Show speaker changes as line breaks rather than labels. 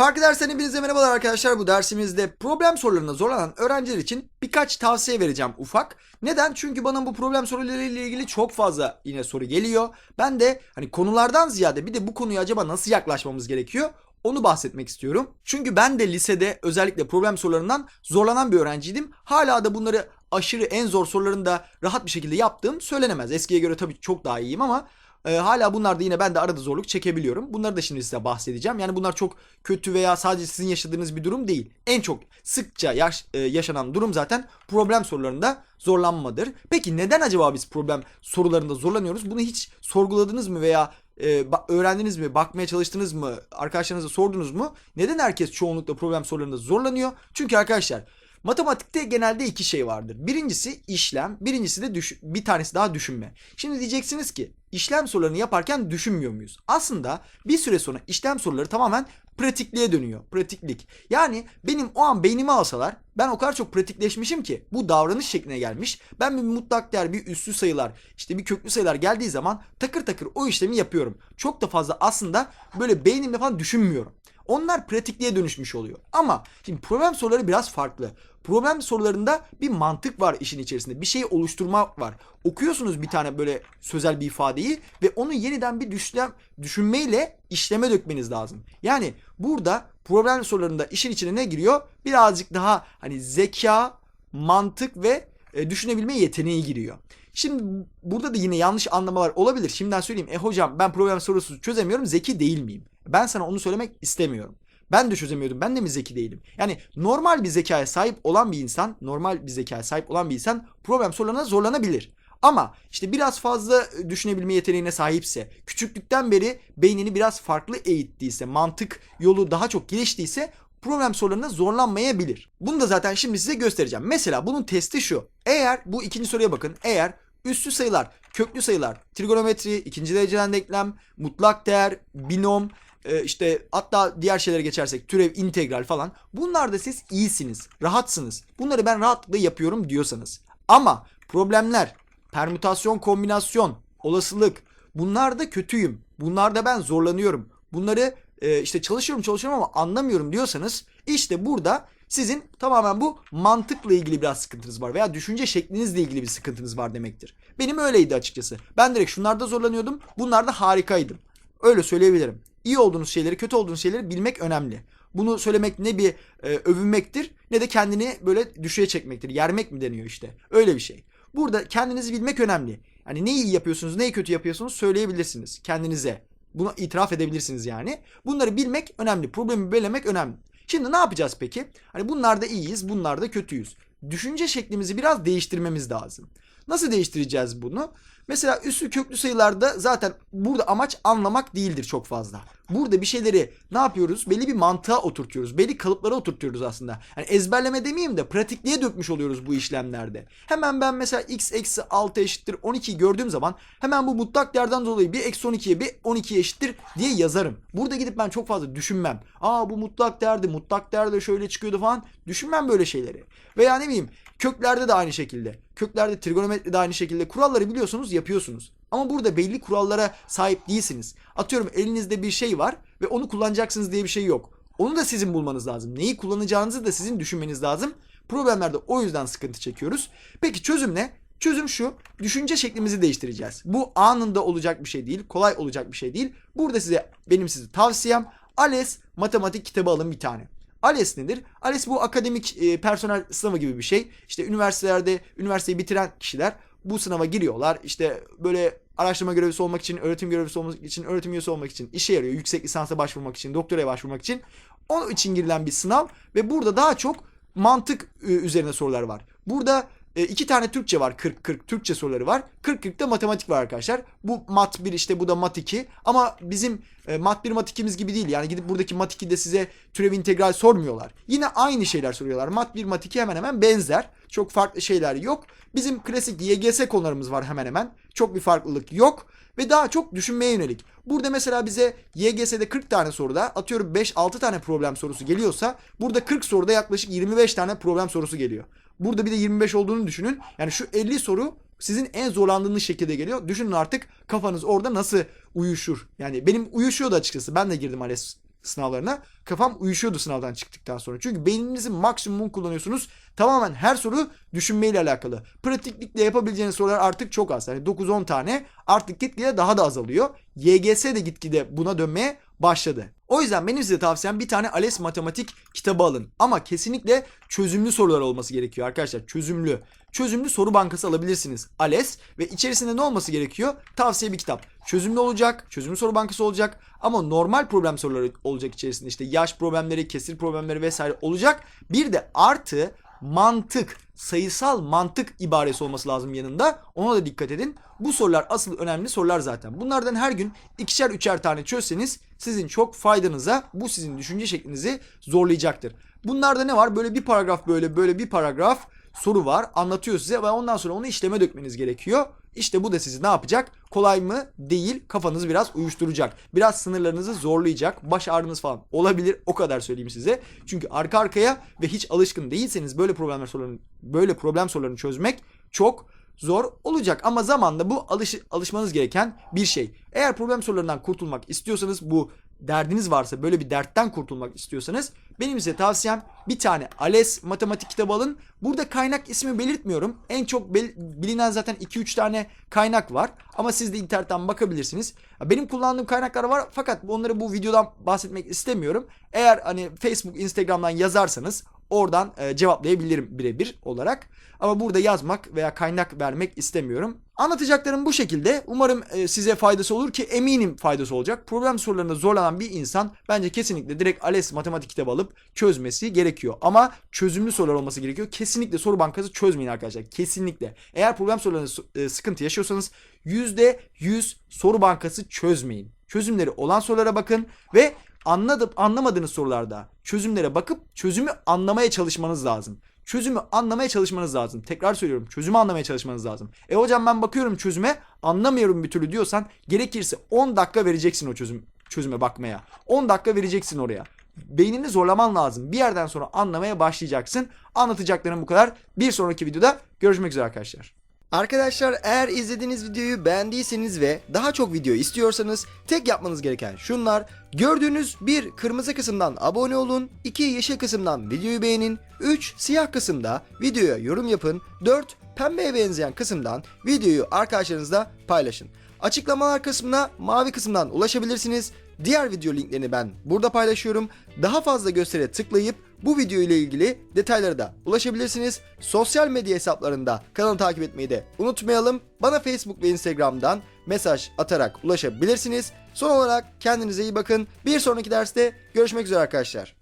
Farklı dersten hepinize merhabalar arkadaşlar. Bu dersimizde problem sorularına zorlanan öğrenciler için birkaç tavsiye vereceğim ufak. Neden? Çünkü bana bu problem soruları ile ilgili çok fazla yine soru geliyor. Ben de hani konulardan ziyade bir de bu konuya acaba nasıl yaklaşmamız gerekiyor? Onu bahsetmek istiyorum. Çünkü ben de lisede özellikle problem sorularından zorlanan bir öğrenciydim. Hala da bunları aşırı en zor sorularını da rahat bir şekilde yaptığım söylenemez. Eskiye göre tabii çok daha iyiyim ama e, hala bunlarda yine ben de arada zorluk çekebiliyorum. Bunları da şimdi size bahsedeceğim. Yani bunlar çok kötü veya sadece sizin yaşadığınız bir durum değil. En çok sıkça yaş- e, yaşanan durum zaten problem sorularında zorlanmadır. Peki neden acaba biz problem sorularında zorlanıyoruz? Bunu hiç sorguladınız mı veya e, öğrendiniz mi, bakmaya çalıştınız mı, arkadaşlarınıza sordunuz mu? Neden herkes çoğunlukla problem sorularında zorlanıyor? Çünkü arkadaşlar matematikte genelde iki şey vardır. Birincisi işlem, birincisi de düş- bir tanesi daha düşünme. Şimdi diyeceksiniz ki işlem sorularını yaparken düşünmüyor muyuz? Aslında bir süre sonra işlem soruları tamamen pratikliğe dönüyor. Pratiklik. Yani benim o an beynimi alsalar ben o kadar çok pratikleşmişim ki bu davranış şekline gelmiş. Ben bir mutlak değer, bir üssü sayılar, işte bir köklü sayılar geldiği zaman takır takır o işlemi yapıyorum. Çok da fazla aslında böyle beynimle falan düşünmüyorum. Onlar pratikliğe dönüşmüş oluyor. Ama şimdi problem soruları biraz farklı. Problem sorularında bir mantık var işin içerisinde. Bir şey oluşturma var. Okuyorsunuz bir tane böyle sözel bir ifadeyi ve onu yeniden bir düşünem, düşünmeyle işleme dökmeniz lazım. Yani burada problem sorularında işin içine ne giriyor? Birazcık daha hani zeka, mantık ve e, düşünebilme yeteneği giriyor. Şimdi burada da yine yanlış anlamalar olabilir. Şimdiden söyleyeyim. E hocam ben problem sorusu çözemiyorum. Zeki değil miyim? Ben sana onu söylemek istemiyorum. Ben de çözemiyordum. Ben de mi zeki değilim? Yani normal bir zekaya sahip olan bir insan, normal bir zekaya sahip olan bir insan problem sorularına zorlanabilir. Ama işte biraz fazla düşünebilme yeteneğine sahipse, küçüklükten beri beynini biraz farklı eğittiyse, mantık yolu daha çok geliştiyse problem sorularında zorlanmayabilir. Bunu da zaten şimdi size göstereceğim. Mesela bunun testi şu. Eğer bu ikinci soruya bakın. Eğer üssü sayılar, köklü sayılar, trigonometri, ikinci dereceden denklem, mutlak değer, binom, e, işte hatta diğer şeylere geçersek türev, integral falan. Bunlarda siz iyisiniz, rahatsınız. Bunları ben rahatlıkla yapıyorum diyorsanız. Ama problemler, permütasyon, kombinasyon, olasılık bunlarda kötüyüm. Bunlarda ben zorlanıyorum. Bunları e, işte çalışıyorum çalışıyorum ama anlamıyorum diyorsanız işte burada sizin tamamen bu mantıkla ilgili biraz sıkıntınız var veya düşünce şeklinizle ilgili bir sıkıntınız var demektir. Benim öyleydi açıkçası. Ben direkt şunlarda zorlanıyordum. Bunlarda harikaydım. Öyle söyleyebilirim. İyi olduğunuz şeyleri, kötü olduğunuz şeyleri bilmek önemli. Bunu söylemek ne bir e, övünmektir ne de kendini böyle düşüğe çekmektir. Yermek mi deniyor işte. Öyle bir şey. Burada kendinizi bilmek önemli. Yani neyi iyi yapıyorsunuz, neyi kötü yapıyorsunuz söyleyebilirsiniz kendinize. Bunu itiraf edebilirsiniz yani. Bunları bilmek önemli. Problemi belirlemek önemli. Şimdi ne yapacağız peki? Hani bunlarda iyiyiz, bunlarda kötüyüz. Düşünce şeklimizi biraz değiştirmemiz lazım. Nasıl değiştireceğiz bunu? Mesela üslü köklü sayılarda zaten burada amaç anlamak değildir çok fazla. Burada bir şeyleri ne yapıyoruz? Belli bir mantığa oturtuyoruz. Belli kalıplara oturtuyoruz aslında. Yani ezberleme demeyeyim de pratikliğe dökmüş oluyoruz bu işlemlerde. Hemen ben mesela x eksi 6 eşittir 12'yi gördüğüm zaman hemen bu mutlak değerden dolayı bir eksi 12'ye bir 12 eşittir diye yazarım. Burada gidip ben çok fazla düşünmem. Aa bu mutlak değerdi, mutlak değer de şöyle çıkıyordu falan. Düşünmem böyle şeyleri. Veya ne bileyim köklerde de aynı şekilde. Köklerde trigonometri de aynı şekilde. Kuralları biliyorsunuz yapıyorsunuz. Ama burada belli kurallara sahip değilsiniz. Atıyorum elinizde bir şey var ve onu kullanacaksınız diye bir şey yok. Onu da sizin bulmanız lazım. Neyi kullanacağınızı da sizin düşünmeniz lazım. Problemlerde o yüzden sıkıntı çekiyoruz. Peki çözüm ne? Çözüm şu. Düşünce şeklimizi değiştireceğiz. Bu anında olacak bir şey değil. Kolay olacak bir şey değil. Burada size benim size tavsiyem ALES matematik kitabı alın bir tane. ALES nedir? ALES bu akademik e, personel sınavı gibi bir şey. İşte üniversitelerde üniversiteyi bitiren kişiler bu sınava giriyorlar. İşte böyle araştırma görevlisi olmak için, öğretim görevlisi olmak için, öğretim üyesi olmak için işe yarıyor. Yüksek lisansa başvurmak için, doktoraya başvurmak için. Onun için girilen bir sınav ve burada daha çok mantık üzerine sorular var. Burada e, iki tane Türkçe var 40-40 Türkçe soruları var. 40-40 da matematik var arkadaşlar. Bu mat 1 işte bu da mat 2. Ama bizim e, mat 1 mat 2'miz gibi değil. Yani gidip buradaki mat 2'de size türev integral sormuyorlar. Yine aynı şeyler soruyorlar. Mat 1 mat 2 hemen hemen benzer. Çok farklı şeyler yok. Bizim klasik YGS konularımız var hemen hemen. Çok bir farklılık yok. Ve daha çok düşünmeye yönelik. Burada mesela bize YGS'de 40 tane soruda atıyorum 5-6 tane problem sorusu geliyorsa burada 40 soruda yaklaşık 25 tane problem sorusu geliyor. Burada bir de 25 olduğunu düşünün. Yani şu 50 soru sizin en zorlandığınız şekilde geliyor. Düşünün artık kafanız orada nasıl uyuşur. Yani benim uyuşuyordu açıkçası. Ben de girdim ALES sınavlarına kafam uyuşuyordu sınavdan çıktıktan sonra. Çünkü beyninizin maksimum kullanıyorsunuz. Tamamen her soru düşünmeyle alakalı. Pratiklikle yapabileceğiniz sorular artık çok az. Yani 9-10 tane artık gitgide daha da azalıyor. YGS de gitgide buna dönmeye başladı. O yüzden benim size tavsiyem bir tane ALES matematik kitabı alın. Ama kesinlikle çözümlü sorular olması gerekiyor arkadaşlar. Çözümlü. Çözümlü soru bankası alabilirsiniz. ALES ve içerisinde ne olması gerekiyor? Tavsiye bir kitap. Çözümlü olacak, çözümlü soru bankası olacak ama normal problem soruları olacak içerisinde. işte yaş problemleri, kesir problemleri vesaire olacak. Bir de artı mantık, sayısal mantık ibaresi olması lazım yanında. Ona da dikkat edin. Bu sorular asıl önemli sorular zaten. Bunlardan her gün ikişer üçer tane çözseniz sizin çok faydanıza bu sizin düşünce şeklinizi zorlayacaktır. Bunlarda ne var? Böyle bir paragraf böyle böyle bir paragraf soru var. Anlatıyor size ve ondan sonra onu işleme dökmeniz gerekiyor. İşte bu da sizi ne yapacak? Kolay mı? Değil. Kafanızı biraz uyuşturacak. Biraz sınırlarınızı zorlayacak. Baş ağrınız falan olabilir. O kadar söyleyeyim size. Çünkü arka arkaya ve hiç alışkın değilseniz böyle problemler sorularını böyle problem sorularını çözmek çok zor olacak ama zamanla bu alış, alışmanız gereken bir şey. Eğer problem sorularından kurtulmak istiyorsanız bu derdiniz varsa böyle bir dertten kurtulmak istiyorsanız benim size tavsiyem bir tane ALES matematik kitabı alın. Burada kaynak ismi belirtmiyorum. En çok bilinen zaten 2-3 tane kaynak var. Ama siz de internetten bakabilirsiniz. Benim kullandığım kaynaklar var fakat onları bu videodan bahsetmek istemiyorum. Eğer hani Facebook, Instagram'dan yazarsanız oradan e, cevaplayabilirim birebir olarak. Ama burada yazmak veya kaynak vermek istemiyorum. Anlatacaklarım bu şekilde. Umarım e, size faydası olur ki eminim faydası olacak. Problem sorularında zorlanan bir insan bence kesinlikle direkt ALES matematik kitabı alıp çözmesi gerekiyor. Ama çözümlü sorular olması gerekiyor. Kesinlikle soru bankası çözmeyin arkadaşlar. Kesinlikle. Eğer problem sorularında e, sıkıntı yaşıyorsanız %100 soru bankası çözmeyin. Çözümleri olan sorulara bakın ve anladım anlamadığınız sorularda çözümlere bakıp çözümü anlamaya çalışmanız lazım. Çözümü anlamaya çalışmanız lazım. Tekrar söylüyorum çözümü anlamaya çalışmanız lazım. E hocam ben bakıyorum çözüme anlamıyorum bir türlü diyorsan gerekirse 10 dakika vereceksin o çözüm çözüme bakmaya. 10 dakika vereceksin oraya. Beynini zorlaman lazım. Bir yerden sonra anlamaya başlayacaksın. Anlatacaklarım bu kadar. Bir sonraki videoda görüşmek üzere arkadaşlar.
Arkadaşlar eğer izlediğiniz videoyu beğendiyseniz ve daha çok video istiyorsanız tek yapmanız gereken şunlar. Gördüğünüz bir kırmızı kısımdan abone olun, 2 yeşil kısımdan videoyu beğenin, 3 siyah kısımda videoya yorum yapın, 4 pembeye benzeyen kısımdan videoyu arkadaşlarınızla paylaşın. Açıklamalar kısmına mavi kısımdan ulaşabilirsiniz. Diğer video linklerini ben burada paylaşıyorum. Daha fazla göstere tıklayıp bu video ile ilgili detaylara da ulaşabilirsiniz. Sosyal medya hesaplarında kanalı takip etmeyi de unutmayalım. Bana Facebook ve Instagram'dan mesaj atarak ulaşabilirsiniz. Son olarak kendinize iyi bakın. Bir sonraki derste görüşmek üzere arkadaşlar.